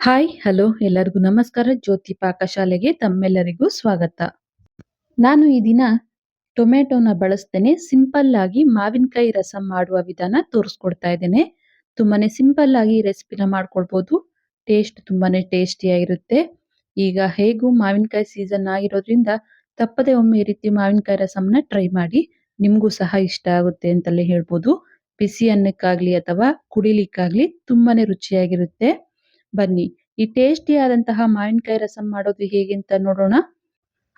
Hi, hello. ಎಲ್ಲರಿಗೂ ನಮಸ್ಕಾರ. ಜ್ಯೋತಿ ಪಾಕಶಾಲೆಗೆ ತಮ್ಮೆಲ್ಲರಿಗೂ ಸ್ವಾಗತ. ನಾನು ಈ ದಿನ ಟೊಮೆಟೊನ ಬಳಸ್ತೇನೆ. ಸಿಂಪಲ್ ಆಗಿ ಮಾವಿನಕಾಯಿ ರಸಂ ಮಾಡುವ ವಿಧಾನ ತೋರಿಸ್ಕೊಡ್ತಾ ಇದ್ದೇನೆ. ತುಂಬಾನೇ ಸಿಂಪಲ್ ಆಗಿ ರೆಸಿಪಿನ ಮಾಡ್ಕೊಳ್ಬೋದು. ಟೇಸ್ಟ್ ತುಂಬಾನೇ ಟೇಸ್ಟಿಯಾಗಿರುತ್ತೆ. ಈಗ ಹೇಗೂ ಮಾವಿನಕಾಯಿ ಸೀಸನ್ ಆಗಿರೋದ್ರಿಂದ ತಪ್ಪದೆ ಒಮ್ಮೆ ಈ ರೀತಿ ಮಾವಿನಕಾಯಿ ರಸಂನ ಟ್ರೈ ಮಾಡಿ. ನಿಮಗೂ ಸಹ ಇಷ್ಟ ಆಗುತ್ತೆ ಅಂತಲೇ ಹೇಳ್ಬೋದು. ಬಿಸಿ ಅನ್ನಕ್ಕಾಗ್ಲಿ ಅಥವಾ ಕುಡಿಲಿಕ್ಕಾಗ್ಲಿ ತುಂಬಾನೇ ರುಚಿಯಾಗಿರುತ್ತೆ. ಬನ್ನಿ. ಈ ಟೇಸ್ಟಿ ಆದಂತಹ ಮಾವಿನಕಾಯಿ ರಸಂ ಮಾಡೋದು ಹೇಗೆ ಅಂತ ನೋಡೋಣ.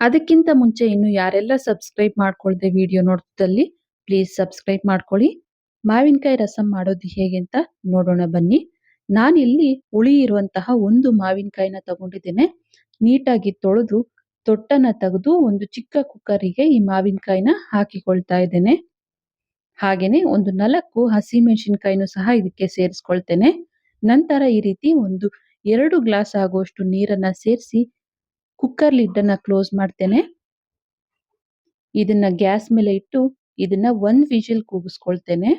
ಅದಕ್ಕಿಂತ ಮುಂಚೆ ಇನ್ನು ಯಾರೆಲ್ಲ ಸಬ್ಸ್ಕ್ರೈಬ್ ಮಾಡ್ಕೊಳ್ದೆ ವಿಡಿಯೋ ನೋಡಿದಲ್ಲಿ ಪ್ಲೀಸ್ ಸಬ್ಸ್ಕ್ರೈಬ್ ಮಾಡ್ಕೊಳ್ಳಿ. ಮಾವಿನಕಾಯಿ ರಸಂ ಮಾಡೋದು ಹೇಗೆ ಅಂತ ನೋಡೋಣ ಬನ್ನಿ. ನಾನಿಲ್ಲಿ ಹುಳಿ ಇರುವಂತಹ ಒಂದು ಮಾವಿನಕಾಯಿನ ತಗೊಂಡಿದ್ದೇನೆ. ನೀಟಾಗಿ ತೊಳೆದು, ತೊಟ್ಟನ್ನ ತೆಗೆದು ಒಂದು ಚಿಕ್ಕ ಕುಕ್ಕರಿಗೆ ಈ ಮಾವಿನಕಾಯಿನ ಹಾಕಿಕೊಳ್ತಾ ಇದ್ದೇನೆ. ಹಾಗೇನೆ ಒಂದು ನಾಲ್ಕು ಹಸಿಮೆಣಸಿನಕಾಯಿನೂ ಸಹ ಇದಕ್ಕೆ ಸೇರಿಸ್ಕೊಳ್ತೇನೆ. ನಂತರ ಈ ರೀತಿ ಒಂದು ಎರಡು ಗ್ಲಾಸ್ ಆಗುವಷ್ಟು ನೀರನ್ನ ಸೇರಿಸಿ ಕುಕ್ಕರ್ ಲಿಡ್ಡನ್ನು ಕ್ಲೋಸ್ ಮಾಡ್ತೇನೆ. ಇದನ್ನ ಗ್ಯಾಸ್ ಮೇಲೆ ಇಟ್ಟು ಇದನ್ನ ಒಂದ್ ವಿಜಿಲ್ ಕೂಗಿಸ್ಕೊಳ್ತೇನೆ.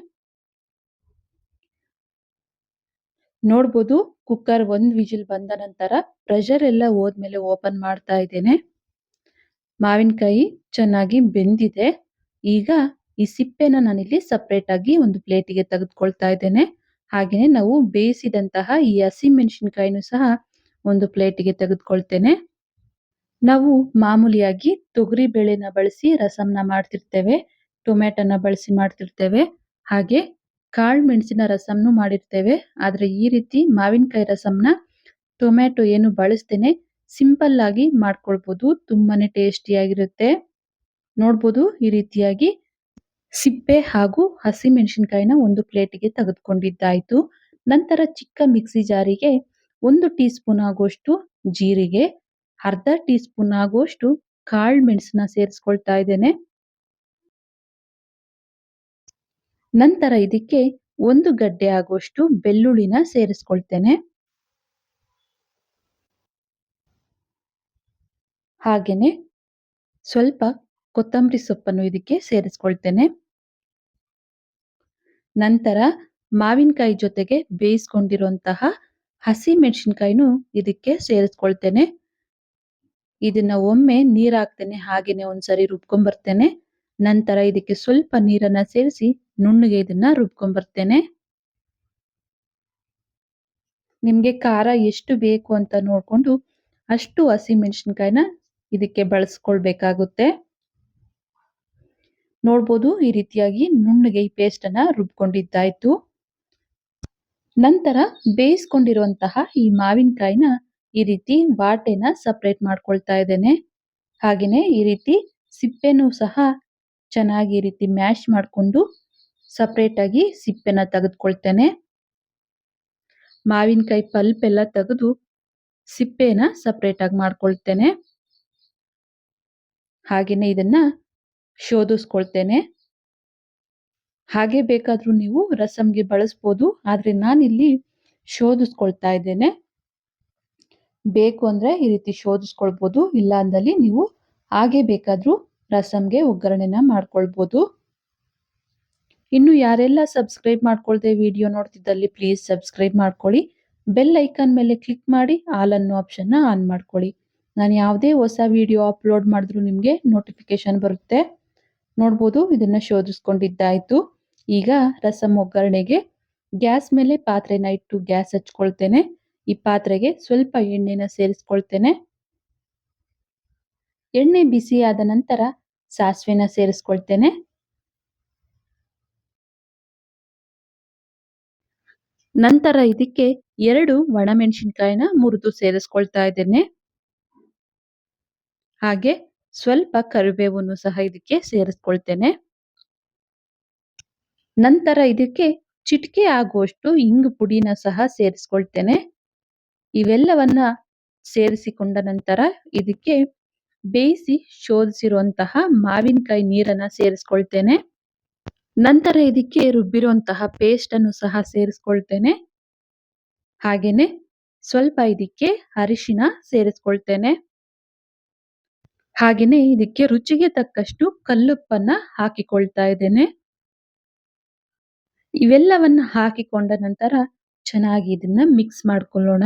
ನೋಡ್ಬೋದು ಕುಕ್ಕರ್ ಒಂದ್ ವಿಜಿಲ್ ಬಂದ ನಂತರ ಪ್ರೆಷರ್ ಎಲ್ಲ ಹೋದ್ಮೇಲೆ ಓಪನ್ ಮಾಡ್ತಾ ಇದ್ದೇನೆ. ಮಾವಿನಕಾಯಿ ಚೆನ್ನಾಗಿ ಬೆಂದಿದೆ. ಈಗ ಈ ಸಿಪ್ಪೆನ ನಾನಿಲ್ಲಿ ಸಪ್ರೇಟ್ ಆಗಿ ಒಂದು ಪ್ಲೇಟಿಗೆ ತೆಗೆದುಕೊಳ್ತಾ ಇದ್ದೇನೆ. ಹಾಗೆಯೇ ನಾವು ಬೇಯಿಸಿದಂತಹ ಈ ಹಸಿ ಮೆಣಸಿನಕಾಯಿನೂ ಸಹ ಒಂದು ಪ್ಲೇಟಿಗೆ ತೆಗೆದುಕೊಳ್ತೇನೆ. ನಾವು ಮಾಮೂಲಿಯಾಗಿ ತೊಗರಿ ಬೇಳೆನ ಬಳಸಿ ರಸಂನ ಮಾಡ್ತಿರ್ತೇವೆ ಟೊಮೆಟೊನ ಬಳಸಿ ಮಾಡ್ತಿರ್ತೇವೆ, ಹಾಗೆ ಕಾಳು ಮೆಣಸಿನ ರಸಂನು ಮಾಡಿರ್ತೇವೆ. ಆದ್ರೆ ಈ ರೀತಿ ಮಾವಿನಕಾಯಿ ರಸಂನ ಟೊಮೆಟೊ ಏನು ಬಳಸ್ತೇನೆ ಸಿಂಪಲ್ ಆಗಿ ಮಾಡ್ಕೊಳ್ಬಹುದು ತುಂಬಾನೇ ಟೇಸ್ಟಿಯಾಗಿರುತ್ತೆ. ನೋಡ್ಬೋದು ಈ ರೀತಿಯಾಗಿ ಸಿಪ್ಪೆ ಹಾಗೂ ಹಸಿ ಮೆಣಸಿನಕಾಯಿನ ಒಂದು ಪ್ಲೇಟಿಗೆ ತೆಗೆದುಕೊಂಡಿದ್ದಾಯಿತು. ನಂತರ ಚಿಕ್ಕ ಮಿಕ್ಸಿ ಜಾರಿಗೆ ಒಂದು ಟೀ ಸ್ಪೂನ್ ಆಗುವಷ್ಟು ಜೀರಿಗೆ, ಅರ್ಧ ಟೀ ಸ್ಪೂನ್ ಆಗುವಷ್ಟು ಕಾಳು ಮೆಣಸನ್ನ ಸೇರಿಸ್ಕೊಳ್ತಾ ಇದ್ದೇನೆ. ನಂತರ ಇದಕ್ಕೆ ಒಂದು ಗಡ್ಡೆ ಆಗುವಷ್ಟು ಬೆಳ್ಳುಳ್ಳಿನ ಸೇರಿಸ್ಕೊಳ್ತೇನೆ. ಹಾಗೇನೆ ಸ್ವಲ್ಪ ಕೊತ್ತಂಬರಿ ಸೊಪ್ಪನ್ನು ಇದಕ್ಕೆ ಸೇರಿಸ್ಕೊಳ್ತೇನೆ. ನಂತರ ಮಾವಿನಕಾಯಿ ಜೊತೆಗೆ ಬೇಯಿಸ್ಕೊಂಡಿರುವಂತಹ ಹಸಿ ಮೆಣಸಿನಕಾಯಿನೂ ಇದಕ್ಕೆ ಸೇರಿಸ್ಕೊಳ್ತೇನೆ. ಇದನ್ನ ಒಮ್ಮೆ ನೀರ್ ಹಾಕ್ತೇನೆ ಹಾಗೇನೆ ಒಂದ್ಸರಿ ರುಬ್ಕೊಂಡ್ಬರ್ತೇನೆ ನಂತರ ಇದಕ್ಕೆ ಸ್ವಲ್ಪ ನೀರನ್ನ ಸೇರಿಸಿ ನುಣ್ಣಗೆ ಇದನ್ನ ರುಬ್ಕೊಂಡ್ಬರ್ತೇನೆ ನಿಮ್ಗೆ ಖಾರ ಎಷ್ಟು ಬೇಕು ಅಂತ ನೋಡ್ಕೊಂಡು ಅಷ್ಟು ಹಸಿ ಮೆಣಸಿನಕಾಯಿನ ಇದಕ್ಕೆ ಬಳಸ್ಕೊಳ್ಬೇಕಾಗುತ್ತೆ. ನೋಡ್ಬೋದು ಈ ರೀತಿಯಾಗಿ ನುಣ್ಣಗೆ ಈ ಪೇಸ್ಟ್ ಅನ್ನ ರುಬ್ಕೊಂಡಿದ್ದಾಯ್ತು. ನಂತರ ಬೇಯಿಸ್ಕೊಂಡಿರುವಂತಹ ಈ ಮಾವಿನಕಾಯಿನ ಈ ರೀತಿ ವಾಟೆನ ಸಪ್ರೇಟ್ ಮಾಡ್ಕೊಳ್ತಾ ಇದ್ದೇನೆ. ಹಾಗೇನೆ ಈ ರೀತಿ ಸಿಪ್ಪೆನೂ ಸಹ ಚೆನ್ನಾಗಿ ಈ ರೀತಿ ಮ್ಯಾಶ್ ಮಾಡಿಕೊಂಡು ಸಪ್ರೇಟ್ ಆಗಿ ಸಿಪ್ಪೆನ ತೆಗೆದುಕೊಳ್ತೇನೆ. ಮಾವಿನಕಾಯಿ ಪಲ್ಪ್ ಎಲ್ಲ ತೆಗೆದು ಸಿಪ್ಪೆನ ಸಪ್ರೇಟ್ ಆಗಿ ಮಾಡ್ಕೊಳ್ತೇನೆ. ಹಾಗೇನೆ ಇದನ್ನ ಶೋಧಿಸ್ಕೊಳ್ತೇನೆ. ಹಾಗೆ ಬೇಕಾದರೂ ನೀವು ರಸಂಗೆ ಬಳಸ್ಬೋದು. ಆದ್ರೆ ನಾನಿಲ್ಲಿ ಶೋಧಿಸ್ಕೊಳ್ತಾ ಇದ್ದೇನೆ. ಬೇಕು ಅಂದ್ರೆ ಈ ರೀತಿ ಶೋಧಿಸ್ಕೊಳ್ಬೋದು. ಇಲ್ಲ ಅಂದಲ್ಲಿ ನೀವು ಹಾಗೆ ಬೇಕಾದರೂ ರಸಂಗೆ ಒಗ್ಗರಣೆನ ಮಾಡ್ಕೊಳ್ಬೋದು. ಇನ್ನು ಯಾರೆಲ್ಲ ಸಬ್ಸ್ಕ್ರೈಬ್ ಮಾಡ್ಕೊಳ್ದೆ ವಿಡಿಯೋ ನೋಡ್ತಿದ್ದಲ್ಲಿ ಪ್ಲೀಸ್ ಸಬ್ಸ್ಕ್ರೈಬ್ ಮಾಡ್ಕೊಳ್ಳಿ. ಬೆಲ್ ಐಕಾನ್ ಮೇಲೆ ಕ್ಲಿಕ್ ಮಾಡಿ ಆಲ್ ಅನ್ನೋ ಆಪ್ಷನ್ನ ಆನ್ ಮಾಡ್ಕೊಳ್ಳಿ. ನಾನು ಯಾವುದೇ ಹೊಸ ವಿಡಿಯೋ ಅಪ್ಲೋಡ್ ಮಾಡಿದ್ರು ನಿಮಗೆ ನೋಟಿಫಿಕೇಶನ್ ಬರುತ್ತೆ. ನೋಡ್ಬೋದು, ಇದನ್ನ ಶೋಧಿಸ್ಕೊಂಡಿದ್ದಾಯಿತು. ಈಗ ರಸಂ ಒಗ್ಗರಣೆಗೆ ಗ್ಯಾಸ್ ಮೇಲೆ ಪಾತ್ರೆನ ಇಟ್ಟು ಗ್ಯಾಸ್ ಹಚ್ಕೊಳ್ತೇನೆ. ಈ ಪಾತ್ರೆಗೆ ಸ್ವಲ್ಪ ಎಣ್ಣೆನ ಸೇರಿಸ್ಕೊಳ್ತೇನೆ. ಎಣ್ಣೆ ಬಿಸಿ ಆದ ನಂತರ ಸಾಸಿವೆನ ಸೇರಿಸ್ಕೊಳ್ತೇನೆ. ನಂತರ ಇದಕ್ಕೆ ಎರಡು ಒಣಮೆಣಸಿನ್ಕಾಯಿನ ಮುರಿದು ಸೇರಿಸ್ಕೊಳ್ತಾ ಇದ್ದೇನೆ. ಹಾಗೆ ಸ್ವಲ್ಪ ಕರಿಬೇವನ್ನು ಸಹ ಇದಕ್ಕೆ ಸೇರಿಸ್ಕೊಳ್ತೇನೆ. ನಂತರ ಇದಕ್ಕೆ ಚಿಟಿಕೆ ಆಗುವಷ್ಟು ಇಂಗು ಪುಡಿನ ಸಹ ಸೇರಿಸ್ಕೊಳ್ತೇನೆ. ಇವೆಲ್ಲವನ್ನ ಸೇರಿಸಿಕೊಂಡ ನಂತರ ಇದಕ್ಕೆ ಬೇಯಿಸಿ ಶೋಧಿಸಿರುವಂತಹ ಮಾವಿನಕಾಯಿ ನೀರನ್ನ ಸೇರಿಸ್ಕೊಳ್ತೇನೆ. ನಂತರ ಇದಕ್ಕೆ ರುಬ್ಬಿರುವಂತಹ ಪೇಸ್ಟ್ ಅನ್ನು ಸಹ ಸೇರಿಸ್ಕೊಳ್ತೇನೆ. ಹಾಗೇನೆ ಸ್ವಲ್ಪ ಇದಕ್ಕೆ ಅರಿಶಿನ ಸೇರಿಸ್ಕೊಳ್ತೇನೆ. ಹಾಗೇನೆ ಇದಕ್ಕೆ ರುಚಿಗೆ ತಕ್ಕಷ್ಟು ಕಲ್ಲುಪ್ಪನ್ನ ಹಾಕಿಕೊಳ್ತಾ ಇದ್ದೇನೆ. ಇವೆಲ್ಲವನ್ನ ಹಾಕಿಕೊಂಡ ನಂತರ ಚೆನ್ನಾಗಿ ಇದನ್ನ ಮಿಕ್ಸ್ ಮಾಡ್ಕೊಳ್ಳೋಣ.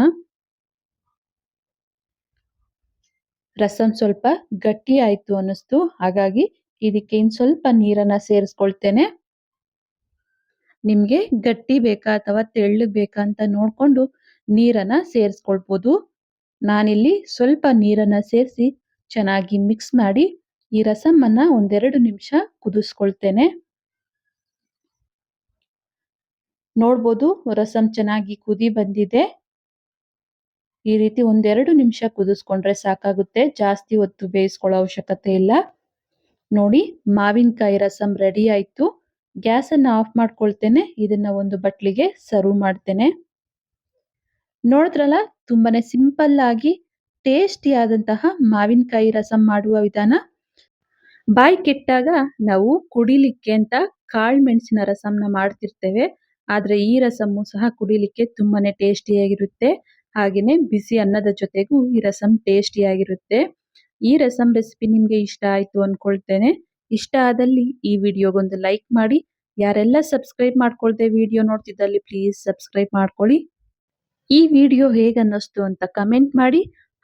ರಸಂ ಸ್ವಲ್ಪ ಗಟ್ಟಿ ಆಯ್ತು ಅನ್ನಿಸ್ತು. ಹಾಗಾಗಿ ಇದಕ್ಕೆ ಇನ್ ಸ್ವಲ್ಪ ನೀರನ್ನ ಸೇರಿಸ್ಕೊಳ್ತೇನೆ. ನಿಮ್ಗೆ ಗಟ್ಟಿ ಬೇಕಾ ಅಥವಾ ತೆಳ್ಳಗ್ ಬೇಕಾ ಅಂತ ನೋಡ್ಕೊಂಡು ನೀರನ್ನ ಸೇರಿಸ್ಕೊಳ್ಬೋದು. ನಾನಿಲ್ಲಿ ಸ್ವಲ್ಪ ನೀರನ್ನ ಸೇರಿಸಿ ಚೆನ್ನಾಗಿ ಮಿಕ್ಸ್ ಮಾಡಿ ಈ ರಸಮನ್ನ ಒಂದೆರಡು ನಿಮಿಷ ಕುದಿಸ್ಕೊಳ್ತೇನೆ. ನೋಡ್ಬೋದು ರಸಮ್ ಚೆನ್ನಾಗಿ ಕುದಿ ಬಂದಿದೆ. ಈ ರೀತಿ ಒಂದೆರಡು ನಿಮಿಷ ಕುದಿಸ್ಕೊಂಡ್ರೆ ಸಾಕಾಗುತ್ತೆ. ಜಾಸ್ತಿ ಹೊತ್ತು ಬೇಯಿಸ್ಕೊಳ್ಳೋ ಅವಶ್ಯಕತೆ ಇಲ್ಲ. ನೋಡಿ ಮಾವಿನಕಾಯಿ ರಸಮ್ ರೆಡಿ ಆಯ್ತು. ಗ್ಯಾಸನ್ನು ಆಫ್ ಮಾಡ್ಕೊಳ್ತೇನೆ. ಇದನ್ನ ಒಂದು ಬಟ್ಲಿಗೆ ಸರ್ವ್ ಮಾಡ್ತೇನೆ. ನೋಡಿದ್ರಲ್ಲ ತುಂಬಾನೇ ಸಿಂಪಲ್ ಟೇಸ್ಟಿ ಆದಂತಹ ಮಾವಿನಕಾಯಿ ರಸಂ ಮಾಡುವ ವಿಧಾನ. ಬಾಯಿ ಕೆಟ್ಟಾಗ ನಾವು ಕುಡಿಲಿಕ್ಕೆ ಅಂತ ಕಾಳು ಮೆಣಸಿನ ರಸಂನ ಮಾಡ್ತಿರ್ತೇವೆ. ಆದ್ರೆ ಈ ರಸಮ್ಮು ಸಹ ಕುಡಿಲಿಕ್ಕೆ ತುಂಬಾನೇ ಟೇಸ್ಟಿಯಾಗಿರುತ್ತೆ. ಹಾಗೇನೆ ಬಿಸಿ ಅನ್ನದ ಜೊತೆಗೂ ಈ ರಸಂ ಟೇಸ್ಟಿಯಾಗಿರುತ್ತೆ. ಈ ರಸಂ ರೆಸಿಪಿ ನಿಮ್ಗೆ ಇಷ್ಟ ಆಯ್ತು ಅಂದ್ಕೊಳ್ತೇನೆ ಇಷ್ಟ ಆದಲ್ಲಿ ಈ ವಿಡಿಯೋಗೊಂದು ಲೈಕ್ ಮಾಡಿ. ಯಾರೆಲ್ಲ ಸಬ್ಸ್ಕ್ರೈಬ್ ಮಾಡ್ಕೊಳ್ದೆ ವಿಡಿಯೋ ನೋಡ್ತಿದ್ದಲ್ಲಿ ಪ್ಲೀಸ್ ಸಬ್ಸ್ಕ್ರೈಬ್ ಮಾಡ್ಕೊಳ್ಳಿ. ಈ ವಿಡಿಯೋ ಹೇಗನ್ನಿಸ್ತು ಅಂತ ಕಮೆಂಟ್ ಮಾಡಿ.